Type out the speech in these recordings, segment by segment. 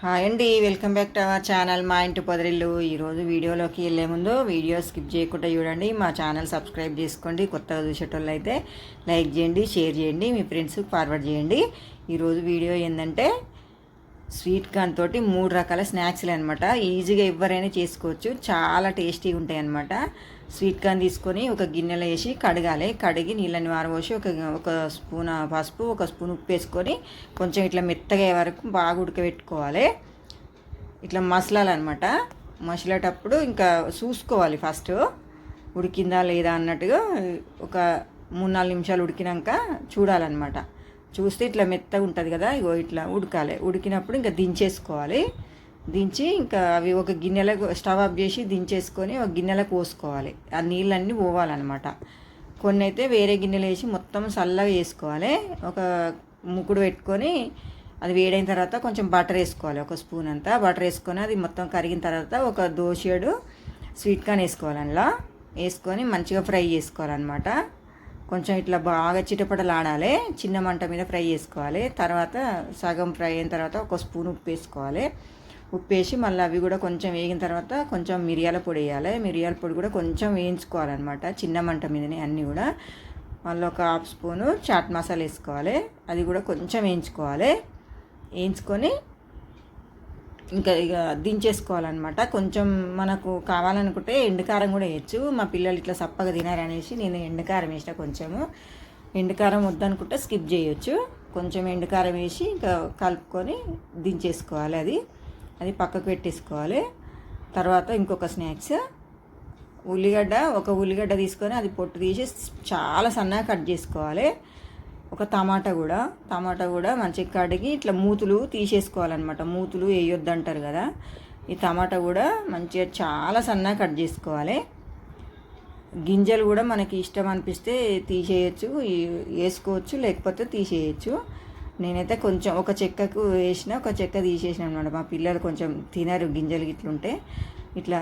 Hi అండి welcome back to our channel మా ఇంటి పొదరిల్లు. ఈరోజు వీడియోలోకి వెళ్ళే ముందు వీడియో స్కిప్ చేయకుండా చూడండి. మా ఛానల్ సబ్స్క్రైబ్ చేసుకోండి. కొత్తగా చూసేటోళ్ళు అయితే లైక్ చేయండి షేర్ చేయండి మీ ఫ్రెండ్స్కి ఫార్వర్డ్ చేయండి. ఈరోజు వీడియో ఏంటంటే స్వీట్ కార్న్ తోటి మూడు రకాల స్నాక్స్లు అనమాట ఈజీగా ఎవరైనా చేసుకోవచ్చు. చాలా టేస్టీగా ఉంటాయి అనమాట స్వీట్ కార్న్ తీసుకొని ఒక గిన్నెలో వేసి కడగాలి. కడిగి నీళ్ళని వారబోసి ఒక ఒక స్పూన్ పసుపు ఒక స్పూన్ ఉప్పు వేసుకొని కొంచెం ఇట్లా మెత్తగా అయ్యే వరకు బాగా ఉడకబెట్టుకోవాలి. ఇట్లా మసలాలన్నమాట మసలేటప్పుడు ఇంకా చూసుకోవాలి ఫస్ట్. ఉడికిందా లేదా అన్నట్టుగా ఒక మూడు నాలుగు నిమిషాలు ఉడికినాక చూడాలన్నమాట చూస్తే ఇట్లా మెత్తగా ఉంటుంది కదా ఇగో ఇట్లా ఉడకాలి. ఉడికినప్పుడు ఇంకా దించేసుకోవాలి. దించి ఇంకా అవి ఒక గిన్నెలకు స్టవ్ ఆఫ్ చేసి దించేసుకొని ఒక గిన్నెలకు పోసుకోవాలి ఆ నీళ్ళన్నీ పోవాలన్నమాట. కొన్ని అయితే వేరే గిన్నెలు వేసి మొత్తం చల్లగా వేసుకోవాలి. ఒక ముక్కుడు పెట్టుకొని అది వేడైన తర్వాత కొంచెం బటర్ వేసుకోవాలి. ఒక స్పూన్ అంతా బటర్ వేసుకొని అది మొత్తం కరిగిన తర్వాత ఒక దోశడు స్వీట్ కార్న్ వేసుకోవాలి అందులో. వేసుకొని మంచిగా ఫ్రై చేసుకోవాలన్నమాట. కొంచెం ఇట్లా బాగా చిటపటలాడాలి. చిన్న మంట మీద ఫ్రై చేసుకోవాలి. తర్వాత సగం ఫ్రై అయిన తర్వాత ఒక స్పూన్ ఉప్పు వేసుకోవాలి. ఉప్పు వేసి మళ్ళీ అవి కూడా కొంచెం వేగిన తర్వాత కొంచెం మిరియాల పొడి వేయాలి. మిరియాల పొడి కూడా కొంచెం వేయించుకోవాలన్నమాట. చిన్న మంట మీదనే అన్నీ కూడా. మళ్ళీ ఒక హాఫ్ స్పూను చాట్ మసాలా వేసుకోవాలి. అది కూడా కొంచెం వేయించుకోవాలి. వేయించుకొని ఇంకా ఇక దించేసుకోవాలన్నమాట. కొంచెం మనకు కావాలనుకుంటే ఎండుకారం కూడా వేయచ్చు. మా పిల్లలు ఇట్లా సప్పగా తినారనేసి నేను ఎండుకారం వేసిన కొంచెము. ఎండుకారం వద్దనుకుంటే స్కిప్ చేయొచ్చు. కొంచెం ఎండుకారం వేసి ఇంకా కలుపుకొని దించేసుకోవాలి అది. అది పక్కకు పెట్టేసుకోవాలి. తర్వాత ఇంకొక స్నాక్స్ ఉల్లిగడ్డ ఒక ఉల్లిగడ్డ తీసుకొని అది పొట్టు తీసి చాలా సన్నగా కట్ చేసుకోవాలి. ఒక టమాటా కూడా టమాటా కూడా మంచిగా కడిగి ఇట్లా మూతులు తీసేసుకోవాలన్నమాట. మూతులు వేయొద్దు అంటారు కదా. ఈ టమాటా కూడా మంచిగా చాలా సన్నగా కట్ చేసుకోవాలి. గింజలు కూడా మనకి ఇష్టం అనిపిస్తే తీసేయచ్చు వేసుకోవచ్చు లేకపోతే తీసేయచ్చు. నేనైతే కొంచెం ఒక చెక్కకు వేసిన ఒక చెక్క తీసేసిన అనమాట మా పిల్లలు కొంచెం తినరు గింజలు ఇట్లుంటే ఇట్లా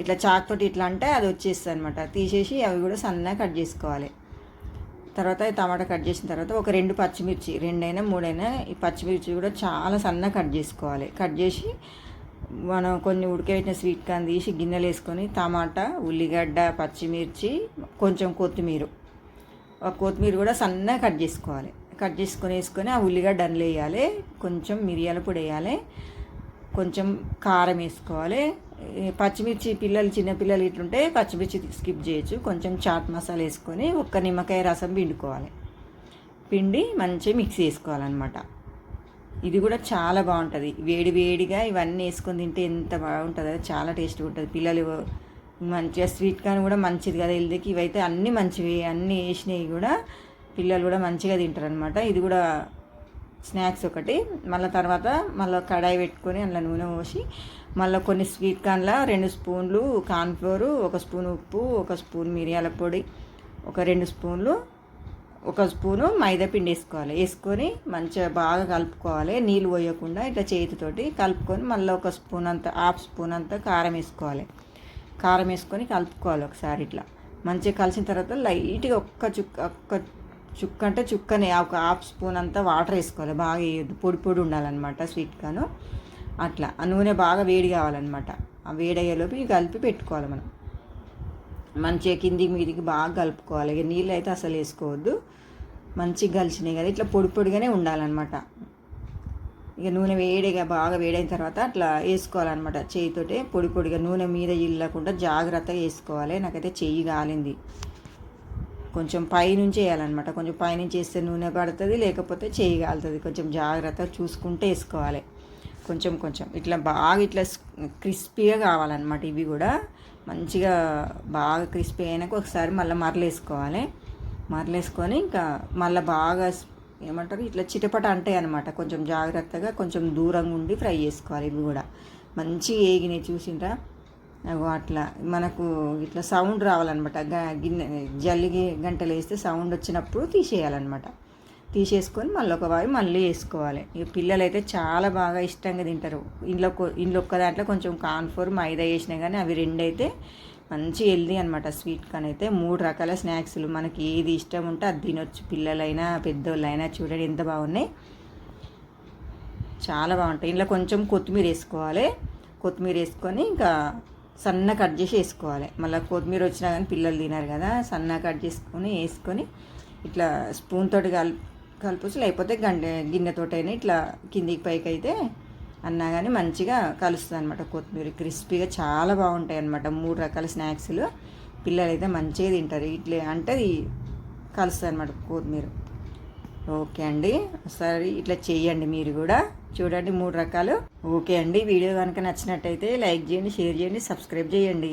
ఇట్లా చాక్తోటి ఇట్లా అంటే అది వచ్చేస్తుంది అనమాట తీసేసి అవి కూడా సన్నగా కట్ చేసుకోవాలి. తర్వాత టమాటా కట్ చేసిన తర్వాత ఒక రెండు పచ్చిమిర్చి రెండైనా మూడైనా ఈ పచ్చిమిర్చి కూడా చాలా సన్నగా కట్ చేసుకోవాలి. కట్ చేసి మనం కొన్ని ఉడకబెట్టిన స్వీట్ కార్న్ తీసి గిన్నెలు వేసుకొని టమాటా ఉల్లిగడ్డ పచ్చిమిర్చి కొంచెం కొత్తిమీర. ఒక కొత్తిమీర కూడా సన్నగా కట్ చేసుకోవాలి. కట్ చేసుకొని వేసుకొని ఆ ఉల్లిగడ్డ అందులో వేయాలి. కొంచెం మిరియాల పొడి వేయాలి. కొంచెం కారం వేసుకోవాలి. పచ్చిమిర్చి పిల్లలు చిన్నపిల్లలు ఇట్లుంటే పచ్చిమిర్చి స్కిప్ చేయొచ్చు. కొంచెం చాట్ మసాలా వేసుకొని ఒక్క నిమ్మకాయ రసం పిండుకోవాలి. పిండి మంచిగా మిక్స్ చేసుకోవాలన్నమాట. ఇది కూడా చాలా బాగుంటుంది. వేడి వేడిగా ఇవన్నీ వేసుకొని తింటే ఎంత బాగుంటుందో చాలా టేస్ట్ ఉంటుంది. పిల్లలు మంచిగా స్వీట్ కానీ కూడా మంచిది కదా హెల్తీకి. ఇవైతే అన్నీ మంచివి అన్నీ వేసినవి కూడా పిల్లలు కూడా మంచిగా తింటారు అనమాట ఇది కూడా స్నాక్స్ ఒకటి. మళ్ళీ తర్వాత మళ్ళీ కడాయి పెట్టుకొని అందులో నూనె పోసి మళ్ళీ కొన్ని స్వీట్ కార్న్ల రెండు స్పూన్లు కార్న్ఫ్లోరు ఒక స్పూన్ ఉప్పు ఒక స్పూన్ మిరియాల పొడి ఒక రెండు స్పూన్లు ఒక స్పూను మైదా పిండి వేసుకోవాలి. వేసుకొని మంచిగా బాగా కలుపుకోవాలి. నీళ్ళు పోయకుండా ఇట్లా చేతితోటి కలుపుకొని మళ్ళీ ఒక స్పూన్ అంత హాఫ్ స్పూన్ అంతా కారం వేసుకోవాలి. కారం వేసుకొని కలుపుకోవాలి ఒకసారి ఇట్లా. మంచిగా కలిసిన తర్వాత లైట్గా ఒక్క చుక్క ఒక్క చుక్క అంటే చుక్కనే ఒక హాఫ్ స్పూన్ అంతా వాటర్ వేసుకోవాలి. బాగా వేయద్దు పొడి పొడి ఉండాలన్నమాట స్వీట్ కాను అట్లా ఆ నూనె బాగా వేడి కావాలన్నమాట. ఆ వేడయ్యేలోపు కలిపి పెట్టుకోవాలి మనం. మంచిగా కిందికి మీదికి బాగా కలుపుకోవాలి. ఇక నీళ్ళు అయితే అసలు వేసుకోవద్దు. మంచిగా కలిసినాయి కదా ఇట్లా పొడి పొడిగానే ఉండాలన్నమాట. ఇక నూనె వేడిగా బాగా వేడైన తర్వాత అట్లా వేసుకోవాలన్నమాట. చేయితోటే పొడి పొడిగా నూనె మీద ఇల్లకుండా జాగ్రత్తగా వేసుకోవాలి. నాకైతే చెయ్యి కాలింది. కొంచెం పైనుంచి వేయాలన్నమాట. కొంచెం పైనుంచి వేస్తే నూనె పడుతుంది లేకపోతే చేయి కొంచెం జాగ్రత్తగా చూసుకుంటే వేసుకోవాలి. కొంచెం కొంచెం. ఇట్లా బాగా ఇట్లా క్రిస్పీగా కావాలన్నమాట ఇవి కూడా. మంచిగా బాగా క్రిస్పీ అయినాక ఒకసారి మళ్ళీ మరలేసుకోవాలి. మరలేసుకొని ఇంకా మళ్ళీ బాగా ఏమంటారు? ఇట్లా చిటపట అంటాయి అనమాట కొంచెం జాగ్రత్తగా కొంచెం దూరంగా ఉండి ఫ్రై చేసుకోవాలి ఇవి కూడా. మంచి వేగినాయి చూసిండ్రా? అట్లా మనకు ఇట్లా సౌండ్ రావాలన్నమాట. గిన్నె జల్లిగి గంటలు వేస్తే సౌండ్ వచ్చినప్పుడు తీసేయాలన్నమాట. తీసేసుకొని మళ్ళీ ఒక వాయి మళ్ళీ వేసుకోవాలి. ఇక పిల్లలు అయితే చాలా బాగా ఇష్టంగా తింటారు. ఇంట్లో ఇంట్లో ఒక్క దాంట్లో కొంచెం కాన్ఫోర్ మైదా వేసినా కానీ అవి రెండు అయితే మంచి హెల్దీ అనమాట స్వీట్ కార్న్ అయితే మూడు రకాల స్నాక్స్లు. మనకి ఏది ఇష్టం ఉంటే అది తినొచ్చు. పిల్లలైనా పెద్దోళ్ళైనా చూడండి ఎంత బాగున్నాయి. చాలా బాగుంటాయి. ఇంట్లో కొంచెం కొత్తిమీర వేసుకోవాలి. కొత్తిమీర వేసుకొని ఇంకా సన్న కట్ చేసి వేసుకోవాలి. మళ్ళీ కొత్తిమీర వచ్చినా కానీ పిల్లలు తినారు కదా సన్న కట్ చేసుకొని వేసుకొని ఇట్లా స్పూన్ తోటి కల్ కలుపుచ్చు లేకపోతే గండె గిన్నెతోటైనా ఇట్లా కిందికి పైకి అయితే అన్నా కానీ మంచిగా కలుస్తుంది అనమాట కొత్తిమీర. క్రిస్పీగా చాలా బాగుంటాయి అనమాట మూడు రకాల స్నాక్స్లు. పిల్లలు అయితే మంచిగా తింటారు. ఇట్లే అంటే అది కలుస్తుంది అనమాట కొత్తిమీర. ఓకే అండి. ఒకసారి ఇట్లా చేయండి మీరు కూడా. చూడండి మూడు రకాలు. ఓకే అండి. వీడియో కనుక నచ్చినట్టయితే లైక్ చేయండి షేర్ చేయండి సబ్స్క్రైబ్ చేయండి.